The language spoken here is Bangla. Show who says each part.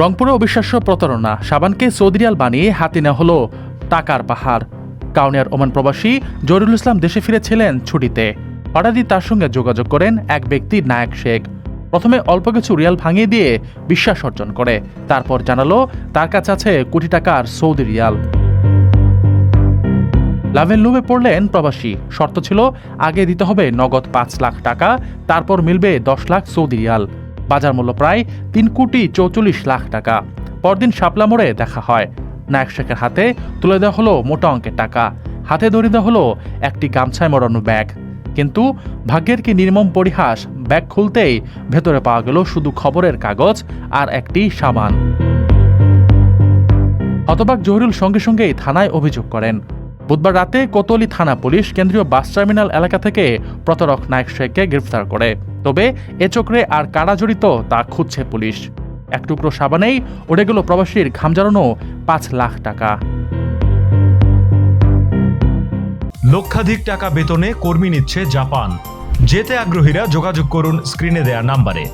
Speaker 1: রংপুরে অবিশ্বাস্য প্রতারণা। সাবানকে সৌদি রিয়াল বানিয়ে হাতে নেওয়া হলো টাকার পাহাড়। কাউনিয়ার ওমান প্রবাসী জহিরুল ইসলাম দেশে ফিরেছিলেন ছুটিতে। হঠাৎই তার সঙ্গে যোগাযোগ করেন এক ব্যক্তি নায়ক শেখ। প্রথমে অল্প কিছু রিয়াল ভাঙিয়ে দিয়ে বিশ্বাস অর্জন করে। তারপর জানালো, তার কাছে আছে কোটি টাকার সৌদি রিয়াল। লাভের লোভে পড়লেন প্রবাসী। শর্ত ছিল, আগে দিতে হবে নগদ পাঁচ লাখ টাকা, তারপর মিলবে দশ লাখ সৌদি রিয়াল। বাজার মূল্য প্রায় তিন কোটি চৌচল্লিশ লাখ টাকা। পরদিন শাপলা মোড়ে দেখা হয়। নায়ক শেখের হাতে তুলে দেওয়া হলো মোটা অঙ্কের টাকা। হাতে ধরে দেওয়া হলো একটি গামছায় মোড়ানো ব্যাগ। কিন্তু ভাগ্যের কি নির্মম পরিহাস, ব্যাগ খুলতেই ভেতরে পাওয়া গেল শুধু খবরের কাগজ আর একটি সাবান হতবাক জহিরুল সঙ্গে সঙ্গেই থানায় অভিযোগ করেন। বুধবার রাতে কোতোয়ালি থানা পুলিশ কেন্দ্রীয় বাস টার্মিনাল এলাকা থেকে প্রতারক নায়ক শেখকে গ্রেফতার করে। তবে এ চক্রে আর কারা জড়িত তা খুঁজছে পুলিশ। এক টুকরো সাবানেই ওড়ে গেল প্রবাসীর ঘাম ঝরানো পাঁচ লাখ টাকা।
Speaker 2: লক্ষাধিক টাকা বেতনে কর্মী নিচ্ছে জাপান। যেতে আগ্রহীরা যোগাযোগ করুন স্ক্রিনে দেয়া নাম্বারে।